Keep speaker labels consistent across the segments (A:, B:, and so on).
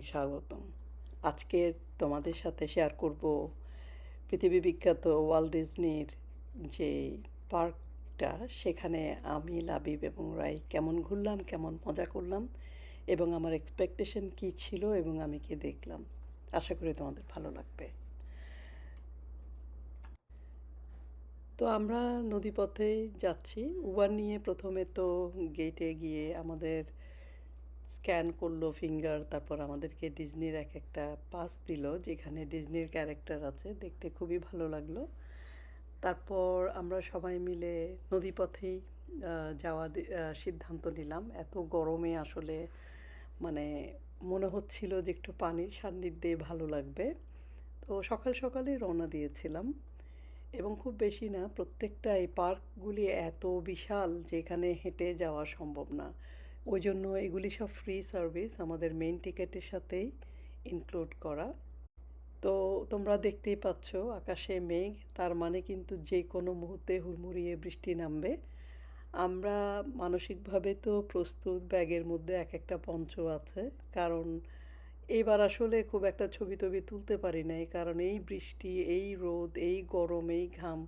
A: অনেক স্বাগতম। আজকে তোমাদের সাথে শেয়ার করব পৃথিবী বিখ্যাত ওয়ার্ল্ড ডিজনির যে পার্কটা, সেখানে আমি, লাবিব এবং রাই কেমন ঘুরলাম, কেমন মজা করলাম এবং আমার এক্সপেকটেশন কী ছিল এবং আমি কি দেখলাম। আশা করি তোমাদের ভালো লাগবে। তো আমরা নদীপথে যাচ্ছি। উবার নিয়ে প্রথমে তো গেটে গিয়ে আমাদের স্ক্যান করল ফিঙ্গার, তারপর আমাদেরকে ডিজনির এক একটা পাস দিল, যেখানে ডিজনির ক্যারেক্টার আছে, দেখতে খুবই ভালো লাগল। তারপর আমরা সবাই মিলে নদীপথেই যাওয়া সিদ্ধান্ত নিলাম। এত গরমে আসলে মানে মনে হচ্ছিল যে একটু পানির সান্নিধ্যে ভালো লাগবে। তো সকাল সকালে রওনা দিয়েছিলাম। এবং খুব বেশি না, প্রত্যেকটা এই পার্কগুলি এত বিশাল, যেখানে হেঁটে যাওয়া সম্ভব না। ওই জন্য এগুলি সব ফ্রি সার্ভিস আমাদের মেইন টিকেটের সাথেই ইনক্লুড করা। তো তোমরা দেখতেই পাচ্ছ আকাশে মেঘ, তার মানে কিন্তু যে কোনো মুহূর্তে হুড়মুড়িয়ে বৃষ্টি নামবে। আমরা মানসিকভাবে তো প্রস্তুত ব্যাগের মধ্যে এক একটা পঞ্চ আছে, কারণ এবার আসলে খুব একটা ছবি টবি তুলতে পারি নাই, কারণ এই বৃষ্টি, এই রোদ, এই গরম, এই ঘাম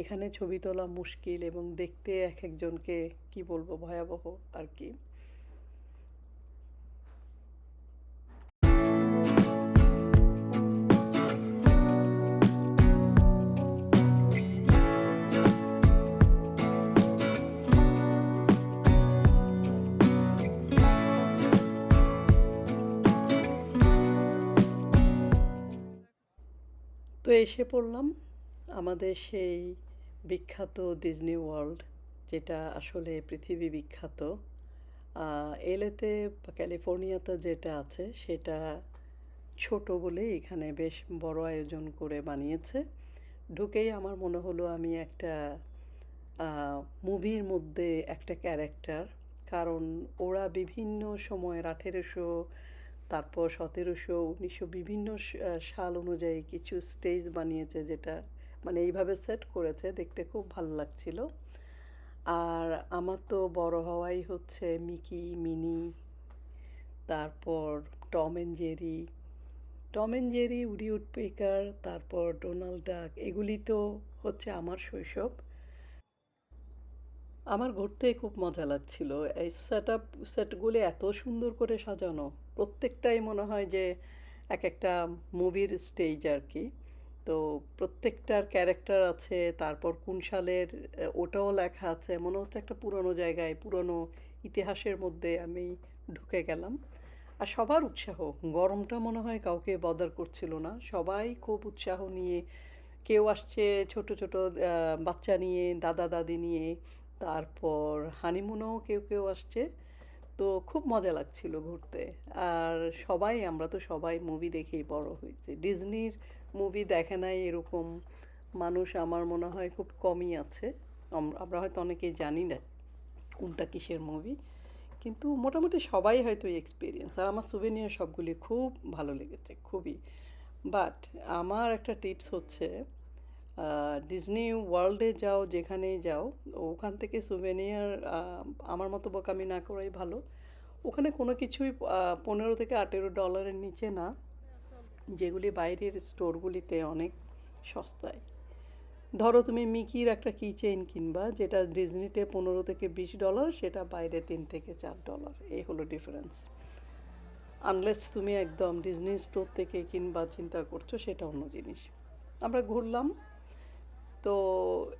A: এখানে ছবি তোলা মুশকিল এবং দেখতে এক একজনকে, কি বলব, ভয়াবহ আর কি। তো এসে পড়লাম আমাদের সেই বিখ্যাত ডিজনি ওয়ার্ল্ড যেটা আসলে পৃথিবী বিখ্যাত। এলেতে ক্যালিফোর্নিয়াতে যেটা আছে, সেটা ছোট বলে এখানে বেশ বড় আয়োজন করে বানিয়েছে। ঢুকেই আমার মনে হলো আমি একটা মুভির মধ্যে একটা ক্যারেক্টার, কারণ ওরা বিভিন্ন সময়ের আঠেরোশো, তারপর সতেরোশো, উনিশশো বিভিন্ন সাল অনুযায়ী কিছু স্টেজ বানিয়েছে যেটা মানে এইভাবে সেট করেছে, দেখতে খুব ভালো লাগছিল। আর আমার তো বড় হওয়াই হচ্ছে মিকি, মিনি, তারপর Tom and Jerry. Tom and Jerry, Woody Woodpecker, তারপর ডোনাল্ড ডাক, এগুলি তো হচ্ছে আমার শৈশব। আমার ঘুরতে খুব মজা লাগছিল। এই সেট আপ সেটগুলি এত সুন্দর করে সাজানো, প্রত্যেকটাই মনে হয় যে এক একটা মুভির স্টেজ আর কি। তো প্রত্যেকটার ক্যারেক্টার আছে, তারপর কোন সালের ওটাও লেখা আছে মনে হচ্ছে একটা পুরনো জায়গায়, পুরনো ইতিহাসের মধ্যে আমি ঢুকে গেলাম। আর সবার উৎসাহ, গরমটা মনে হয় কাউকে বদার করছিল না। সবাই খুব উৎসাহ নিয়ে, কেউ আসছে ছোট ছোট বাচ্চা নিয়ে, দাদা দাদি নিয়ে, তারপর হানিমুনেও কেউ কেউ আসছে। তো খুব মজা লাগছিল ঘুরতে। আর সবাই, আমরা তো সবাই মুভি দেখেই বড় হয়েছে। ডিজনির মুভি দেখে নাই, এরকম মানুষ আমার মনে হয় খুব কমই আছে। আমরা হয়তো অনেকেই জানি না কোনটা কিসের মুভি কিন্তু মোটামুটি সবাই হয়তো এক্সপিরিয়েন্স আর আমার সুভেনিয়ার সবগুলি খুব ভালো লেগেছে, খুবই। বাট আমার একটা টিপস হচ্ছে ডিজনি ওয়ার্ল্ডে যাও, যেখানেই যাও, ওখান থেকে সুভেনিয়ার আমার মতো বোকামি না করাই ভালো। ওখানে কোনো কিছুই পনেরো থেকে আঠেরো ডলারের নিচে না। যেগুলি বাইরের স্টোরগুলিতে অনেক সস্তায়। ধরো তুমি মিকির একটা কি চেইন কিনবা, যেটা ডিজনিতে পনেরো থেকে বিশ ডলার সেটা বাইরে তিন থেকে চার ডলার এই হলো ডিফারেন্স আনলেস তুমি একদম ডিজনি স্টোর থেকে কিনবা, চিন্তা করছ, সেটা অন্য জিনিস। আমরা ঘুরলাম। তো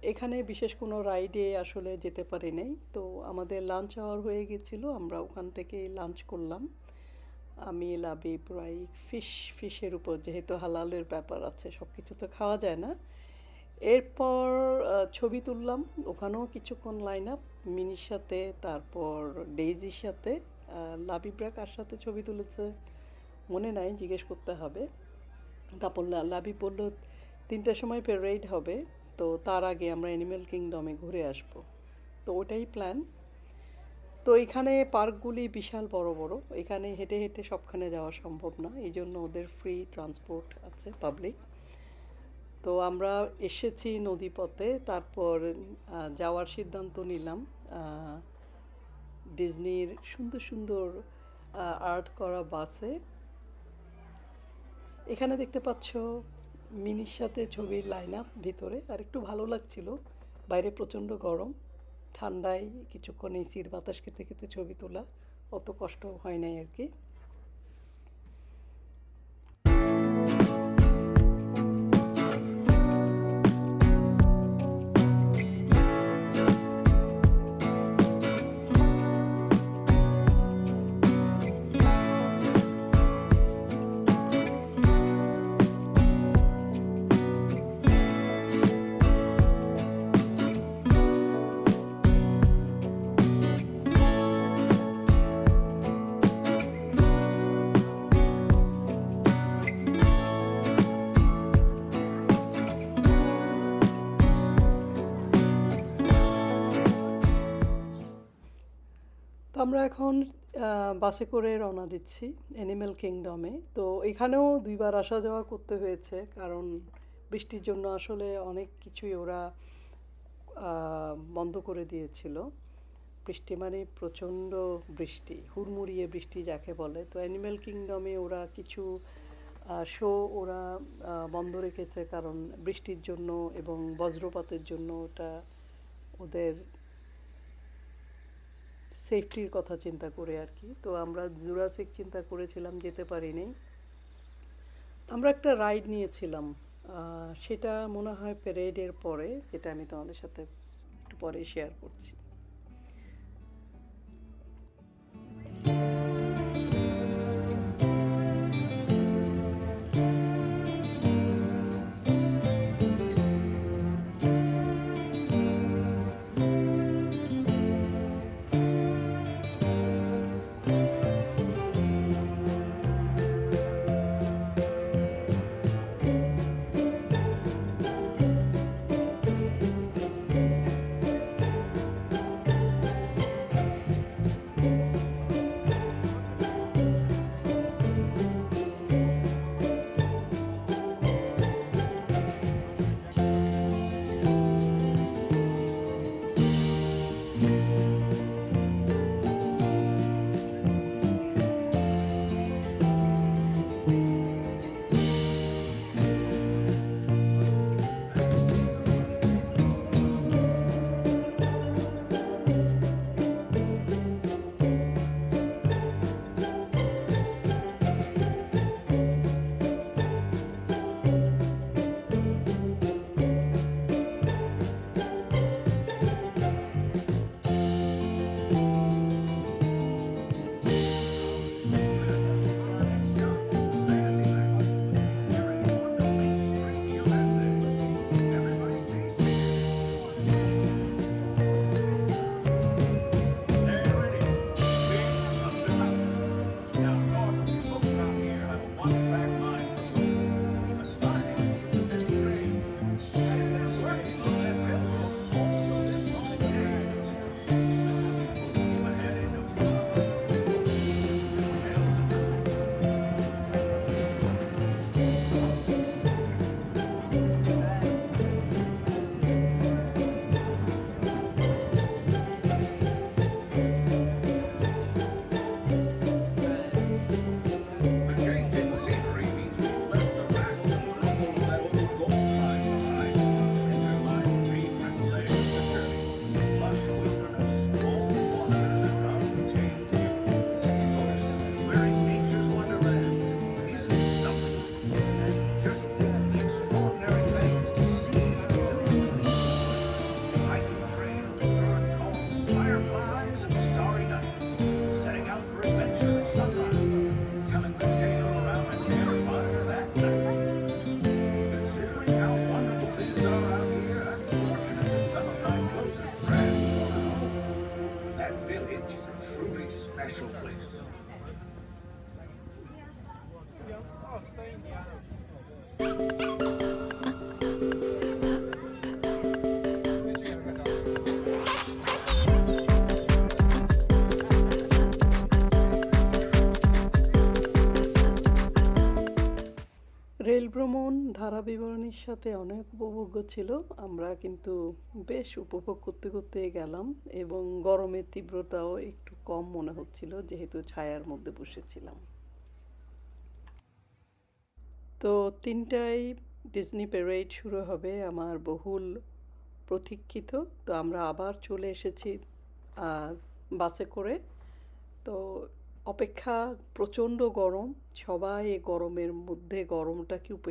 A: এখানে বিশেষ কোনো রাইডে আসলে যেতে পারি নাই। তো আমাদের লাঞ্চ আওয়ার হয়ে গেছিল, আমরা ওখান থেকে লাঞ্চ করলাম। আমি লাবিব রাই ফিশ, ফিশের উপর যেহেতু হালালের ব্যাপার আছে সব কিছু তো খাওয়া যায় না। এরপর ছবি তুললাম, ওখানেও কিছুক্ষণ লাইন আপ মিনির সাথে, তারপর ডেইজির সাথে লাবিবরা কার সাথে ছবি তুলেছে মনে নাই, জিজ্ঞেস করতে হবে। তারপর লা- লাবিব বলল তিনটার সময় প্যারেড হবে, তো তার আগে আমরা অ্যানিম্যাল কিংডমে ঘুরে আসব। তো ওটাই প্ল্যান তো এখানে পার্কগুলি বিশাল বড় বড়। এখানে হেঁটে হেঁটে সবখানে যাওয়া সম্ভব না এই জন্য ওদের ফ্রি ট্রান্সপোর্ট আছে পাবলিক তো আমরা এসেছি নদীপথে, তারপর যাওয়ার সিদ্ধান্ত নিলাম। ডিজনির সুন্দর সুন্দর আর্ট করা বাসে। এখানে দেখতে পাচ্ছ মিনির সাথে ছবির লাইন আপ ভিতরে, আর একটু ভালো লাগছিল। বাইরে প্রচণ্ড গরম। ঠান্ডায় কিছুক্ষণ এসির বাতাস খেতে খেতে ছবি তোলা অত কষ্ট হয় নাই আর কি। আমরা এখন বাসে করে রওনা দিচ্ছি অ্যানিম্যাল কিংডমে তো এখানেও দুইবার আসা যাওয়া করতে হয়েছে, কারণ বৃষ্টির জন্য আসলে অনেক কিছুই ওরা বন্ধ করে দিয়েছিল। বৃষ্টি মানে প্রচণ্ড বৃষ্টি, হুড়মুড়িয়ে বৃষ্টি যাকে বলে। তো অ্যানিম্যাল কিংডমে ওরা কিছু শো ওরা বন্ধ রেখেছে, কারণ বৃষ্টির জন্য এবং বজ্রপাতের জন্য ওটা ওদের সেফটির কথা চিন্তা করে আর কি। তো আমরা জুরাসিক চিন্তা করেছিলাম, যেতে পারিনি। আমরা একটা রাইড নিয়েছিলাম। সেটা মনে হয় প্যারেডের পরে, যেটা আমি তোমাদের সাথে একটু পরে শেয়ার করছি। ধারা বিবরণীর সাথে অনেক উপভোগ্য ছিল। আমরা কিন্তু বেশ উপভোগ করতে করতে গেলাম এবং গরমের তীব্রতাও একটু কম মনে হচ্ছিল, যেহেতু ছায়ার মধ্যে বসেছিলাম। তো তিনটায় ডিজনি প্যারেড শুরু হবে আমার বহুল প্রতীক্ষিত। তো আমরা আবার চলে এসেছি বাসে করে। তো অপেক্ষা প্রচণ্ড গরম, সবাই এই গরমের মধ্যে গরমটাকে